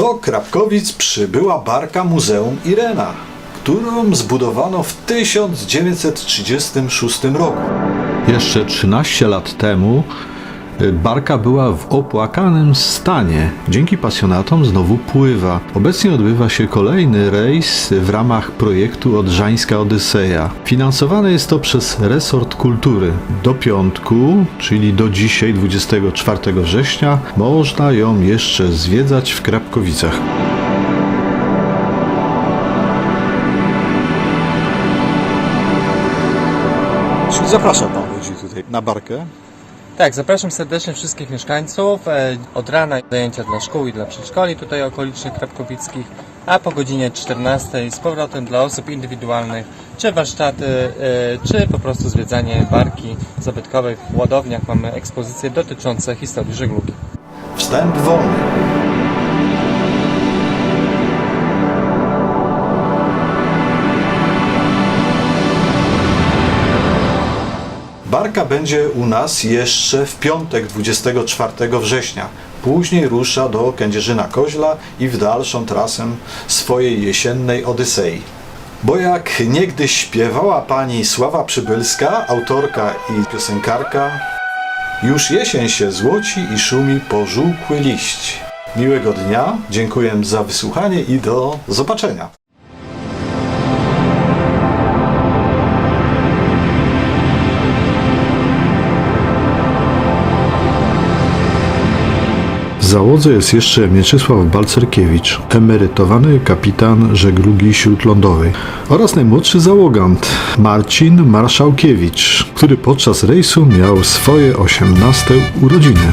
Do Krapkowic przybyła barka Muzeum Irena, którą zbudowano w 1936 roku. Jeszcze 13 lat temu barka była w opłakanym stanie. Dzięki pasjonatom znowu pływa. Obecnie odbywa się kolejny rejs w ramach projektu Odrzańska Odyseja. Finansowane jest to przez Resort Kultury. Do piątku, czyli do dzisiaj, 24 września, można ją jeszcze zwiedzać w Krapkowicach. Czyli zaprasza Pan ludzi tutaj na barkę. Tak, zapraszam serdecznie wszystkich mieszkańców. E, Od rana zajęcia dla szkół i dla przedszkoli tutaj okolicznych Krapkowickich, a po godzinie 14 z powrotem dla osób indywidualnych, czy warsztaty, e, czy po prostu zwiedzanie barki zabytkowej. W ładowniach mamy ekspozycje dotyczące historii żeglugi. Wstęp wolny. Barka będzie u nas jeszcze w piątek 24 września. Później rusza do Kędzierzyna Koźla i w dalszą trasę swojej jesiennej Odysei. Bo jak niegdyś śpiewała pani Sława Przybylska, autorka i piosenkarka, już jesień się złoci i szumi pożółkły liść. Miłego dnia, dziękuję za wysłuchanie i do zobaczenia. Załodze jest jeszcze Mieczysław Balcerkiewicz, emerytowany kapitan żeglugi śródlądowej oraz najmłodszy załogant Marcin Marszałkiewicz, który podczas rejsu miał swoje 18 urodziny.